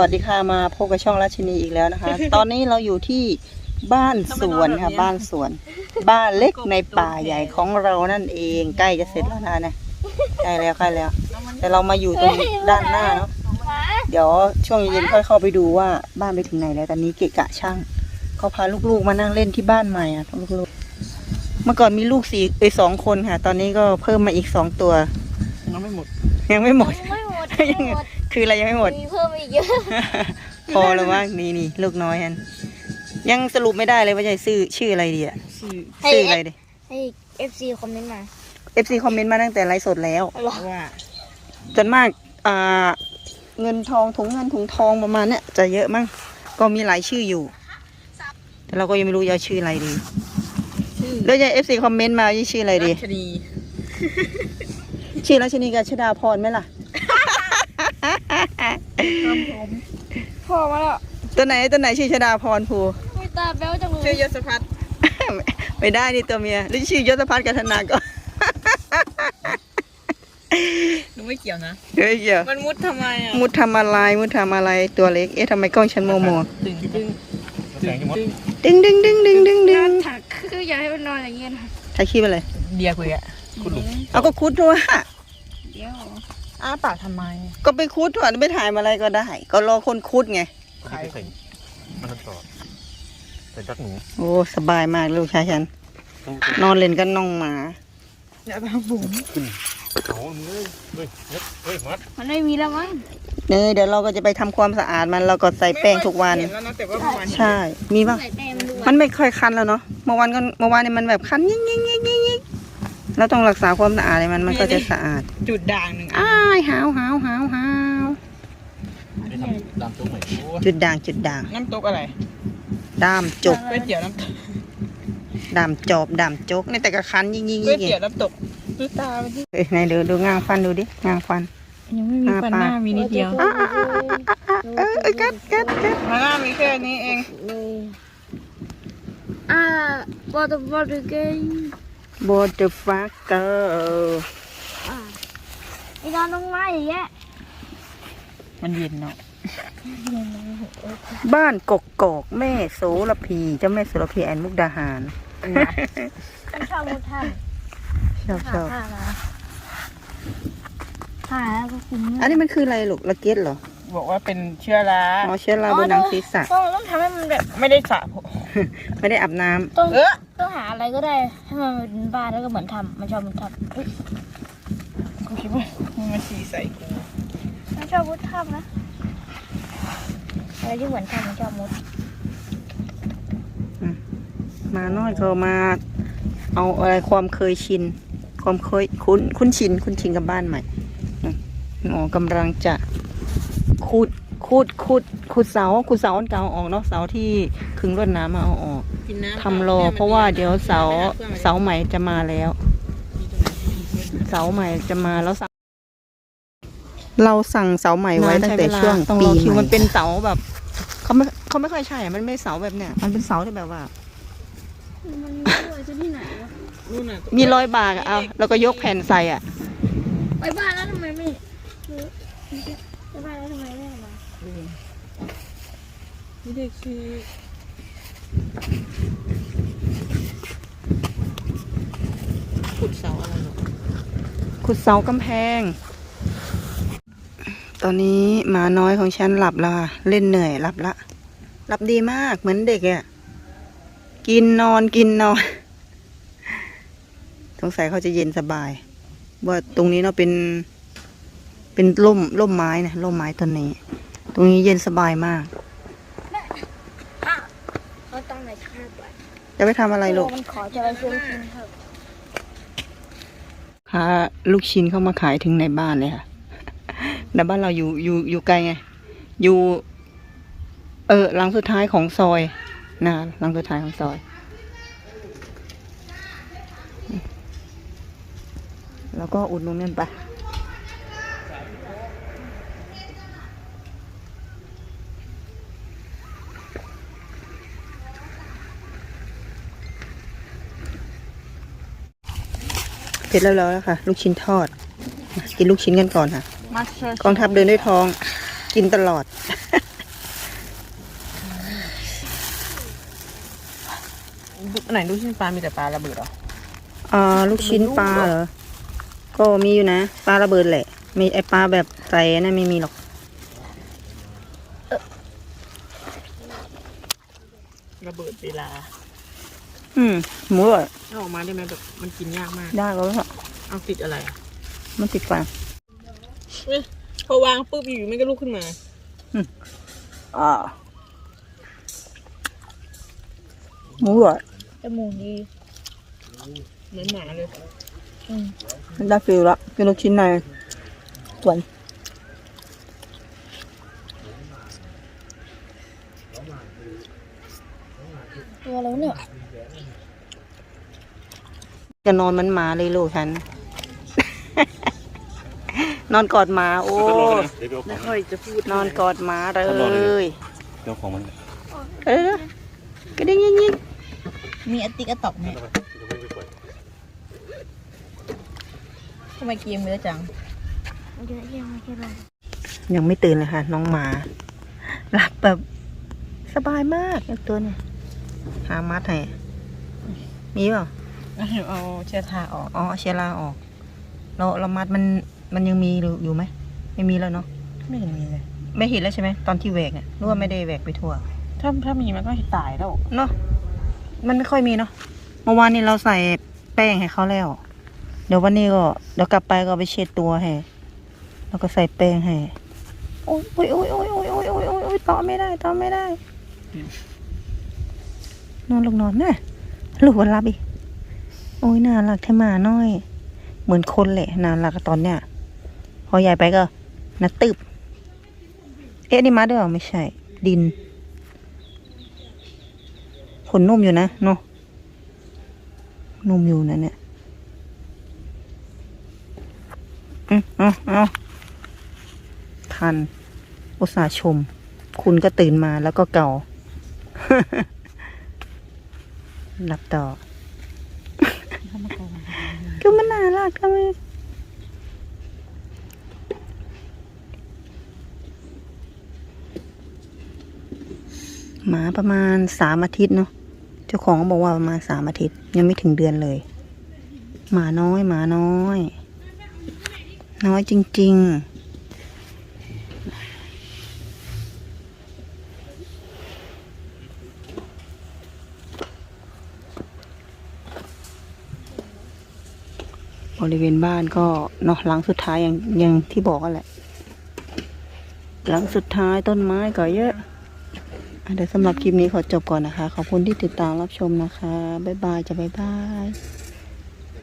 วัสดีค่ะมาพบกับช่องราชินีอีกแล้วนะคะ ตอนนี้เราอยู่ที่บ้านสวนค่ะ บ้านสวน บ้านเล็กในป่าใหญ่ของเรานั่นเองใกล้จะเสร็จแล้วนะเนี่ยใกล้แล้วใกล้แล้ว แต่เรามาอยู่ตรงด้านหน้าเนาะเดี๋ยวช่วงเย็นๆค่อยเข้าไปดูว่าบ้านไปถึงไหนแล้วตอนนี้เกะกะช่างเขาพาลูกๆมานั่งเล่นที่บ้านใหม่อะลูกๆเมื่อก่อนมีลูกสี่เอ้ยสองคนค่ะ ตอนนี้ก็เพิ่มมาอีกสองตัวยังไม่หมดยังไม่หมด ไม่หมดไม่หมดคืออะไรยังไม่หมด มีเพิ่มอีกเยอะพอแล้วว่านี่นี่ลูกน้อยฮันยังสรุปไม่ได้เลยว่าจะชื่อชื่ออะไรดีอะชื่อชื่ออะไรดี ให้เอฟซีคอมเมนต์มา FC คอมเมนต์มาตั้งแต่ไลฟ์สดแล้วหรอว่าจนมากอ่าเงินทองถุงเงินถุงทองประมาณเนี้ยจะเยอะมั้งก็มีหลายชื่ออยู่ แต่เราก็ยังไม่รู้จะเอาชื่ออะไรดีชื่อแล้วจะ FC คอมเมนต์มาว่าชื่ออะไรดีชนีชื่อราชนีกับชดาพรไหมล่ะ พ่อมาแล้วตัวไหนตัวไหนชื่อชดาพรภูไม่ตาแบ๊วจังเลชื่อยยศพัฒน์ไม่ได้นี่ตัวเมียหรือชื่อยศพัฒน์กัฒนาก็หนูไม่เกี่ยวนะเฮ้ยเดี๋ยวมันมุดทำไมอะมุดทำอะไรมุดทำอะไรตัวเล็กเอ๊ะทำไมกล้องฉันโมโมตึงตึงแสงจะหมดดึงดึงดึงดึงดึงดึงถักคืออยากให้มันนอนอย่างเงี้ยนะถ่ายคลิปไปเลยเดียคุยอะคุณหลุมเอาก็คุดด้วยเดี๋ยว อ้าปากทำไม ก็ไปคุดด้วยไม่ถ่ายมาอะไรก็ได้ ก็รอคนคุดไง ใครใส่มันทดสอบใส่จักหนูโอ้สบายมากลูกชายฉัน ต้องนอนเล่นกันน้องหมา อย่าทำบุ๋มขึ้นเอามือเฮ้ยเฮ้ยเฮ้ยมัดมันไม่มีแล้วมั้งเนยเดี๋ยวเราก็จะไปทำความสะอาดมันเราก็ใส่แป้งทุกวันเห็นแล้วนะแต่ว่าประมาณใช่ มีป่ะ ใส่แต้มด้วยมันไม่ค่อยคันแล้วเนาะ เมื่อวานก็เมื่อวานเนี่ยมันแบบคันยิ่งยิ่งยิ่งยิ่งยิ่ง เราต้องรักษาความสะอาดเลยมันมันก็จะสะอาด จุดด่างหนึ่งอะอ้ายหาวหาวหาวหาวไปทำตามตัวใหม่โอ้ยจุดด่างจุดด่างน้ำตกอะไรดามจกก๋วยเตี๋ยวน้ำตกดามจอบดามจกนี่แต่ก็คันยิ่งยิ่งก๋วยยิ่งเตี๋ยวน้ำตกดูตามันที่เอ้ยไหนดูดูงางฟันดูดิงางฟันยังไม่มีฟันหน้ามีนิดเดียวอะอะอะอะอะเออเออกัดกัดกัดมาหน้ามีแค่นี้เองเลยอ่าบอลบอลเกย์ บอเตอร์ฟักเกอร์อ่าไอ้ดอนต้องไม้อย่างเงี้ยมันเย็นเนาะบ้านกกกอกแม่โสระพีเจ้าแม่โสระพีแอนมุกดาหารฉันชอบมุดท่านชอบชอบผ่ามาผ่าแล้วก็คุ้มอันนี้มันคืออะไรลูกละเกียดเหรอ บอกว่าเป็นเชื้อราอ๋อเชื้อราบนหนังศีรษะต้องต้องทำให้มันแบบไม่ได้สระผมไม่ได้อาบน้ำต้องเออต้องหาอะไรก็ได้ให้มันเป็นบ้านแล้วก็เหมือนทำมันชอบมุดท่ำเฮ้ยกูคิดว่ามันมาฉี่ใส่กูมันชอบมุดท่ำนะอะไรที่เหมือนทำมันชอบมุดมาน้อยเขามา เอาอะไรความเคยชิน ความเคยคุ้นคุ้นชินคุ้นชินกับบ้านใหม่อืมอ๋อกำลังจะ ขุดขุดขุดขุดเสาขุดเสาอันเก่าออกเนาะเสาที่ขึงรวดน้ำมาเอาออกกินน้ำทำรอเพราะว่าเดี๋ยวเสาเสาใหม่จะมาแล้ว เสาใหม่จะมาแล้วสั่งเราสั่งเสาใหม่ไว้ตั้งแต่ช่วงต้องปีรอคิวใหมันเป็นเสาแบบเขาไม่เขาไม่ค่อยใช่อะมันไม่เสาแบบเนี้ยมันเป็นเสาที่แบบว่ามันไม่รวยจะที่ไหนวะนู่นน่ะมีรอยบากอะเอาแล้วก็ยกแผ่นใส่อะไปบ้านแล้วทำไมไม่ไปบ้านแล้วทำไมไม่มา นี่เด็กคือขุดเสาอะไรหรอขุดเสากำแพง ตอนนี้หมาน้อยของฉันหลับและค่ะเล่นเหนื่อยหลับละ หลับดีมากเหมือนเด็กอะกินนอนกินนอน สงสัยเขาจะเย็นสบาย ว่าตรงนี้เนาะเป็น เป็นร่มร่มไม้นะร่มไม้ต้นนี้ ตรงนี้เย็นสบายมาก เขาตั้งในชาติไว้จะไปทำอะไรลูกมันขอจะไปซื้อกินเถอะพาลูกชิ้นเข้ามาขายถึงในบ้านเลยค่ะแต่บ้านเราอยู่อยู่อยู่ไกลไง อยู่ เออหลังสุดท้ายของซอยนะหลังสุดท้ายของซอย แล้วก็อุดหนุนกันไป เสร็จแล้วแล้วค่ะ ลูกชิ้นทอด กินลูกชิ้นกันก่อนค่ะ กองทัพเดินด้วยท้อง กินตลอด ไหนลูกชิ้นปลา มีแต่ปลาระเบิดเหรออ่าลูกชิ้นปลาเหรอ ก็มีอยู่นะ ปลาระเบิดแหละ มีไอปลาแบบใส่นะไม่มีหรอกระเบิดเวลา อืมหมูอร่อยเอาออกมาได้ไหมแบบมันกินยากมาก ได้ก็แล้วเอาติดอะไรอะมันติดฟันเอ้ยพอวางปุ๊บอยู่ๆมันก็ลุกขึ้นมา อ่าหมูอร่อยจมูกดีเหมือนหมาเลย ได้ฟิลละเป็นลูกชิ้นในส่วน ตัวแล้วเนี่ย จะนอนเหมันหมาเลยลูกฉัน นอนกอดหมาโอ้เดี๋ยวไปเอาของไม่ค่อยจะพูดนอนกอดหมาเลข้างนอกเลยยเดี๋ยวของมันเออกระดิ่งยิงยิงมีอติกระตอกไหมเดี๋ยวไปไปปล่อยทำไมเกมเยอะจังเยอะยังไม่ใช่หรอยังไม่ตื่นเลยค่ะ น้องหมา หลับแบบสบายมากไอ้ตัวเนี่ย หามัดให้มีป่าเอาเชื้อทาออกอ๋อเชือกลาออกเราเรามัดมันมันยังมีอยู่ไหมไม่มีแล้วเนาะไม่เห็นมีเลยไม่เห็นแล้วใช่ไหมตอนที่แหวกเนี่ยรู้ว่าไม่ได้แหวกไปทั่ว ถ้าถ้ามีมันก็ตายแล้วเนาะมันไม่ค่อยมีเนาะเมื่อวานนี้เราใส่แป้งให้เขาแล้ว เดี๋ยววันนี้ก็เดี๋ยวกลับไปก็ไปเช็ดตัวให้แล้วก็ใส่แป้งให้โอ้ยโอ้ยโอ้ยโอ้ยโอ้ยโอ้ยโอ้ยต่อไม่ได้ต่อไม่ได้ นอนลงนอนนะลูกวันรับอีกโอ้ยน่ารักแท้มาน้อย เหมือนคนแหละน่ารักตอนเนี้ยพอใหญ่ไปก็นะตึบเอ๊ะนี่มาด้วยหรอไม่ใช่ ดินขนนุ่มอยู่นะเนาะนุ่มอยู่นะเนี่ยอืมเอาเอาทัน อุตส่าห์ชม คุณก็ตื่นมาแล้วก็เก่า หลับต่อ ก็มันน่ารักทำไมหมาประมาณสามอาทิตย์เนาะเจ้าของก็บอกว่าประมาณสามอาทิตย์ ยังไม่ถึงเดือนเลย หมาน้อย หมาน้อย น้อยจริง ๆ บริเวณบ้านก็เนาะหลังสุดท้ายอย่างอย่างที่บอกกันแหละ หลังสุดท้ายต้นไม้ก็เยอะอะเดี๋ยวสำหรับคลิปนี้ขอจบก่อนนะคะ ขอบคุณที่ติดตามรับชมนะคะ บ๊ายบายจะบ๊ายบาย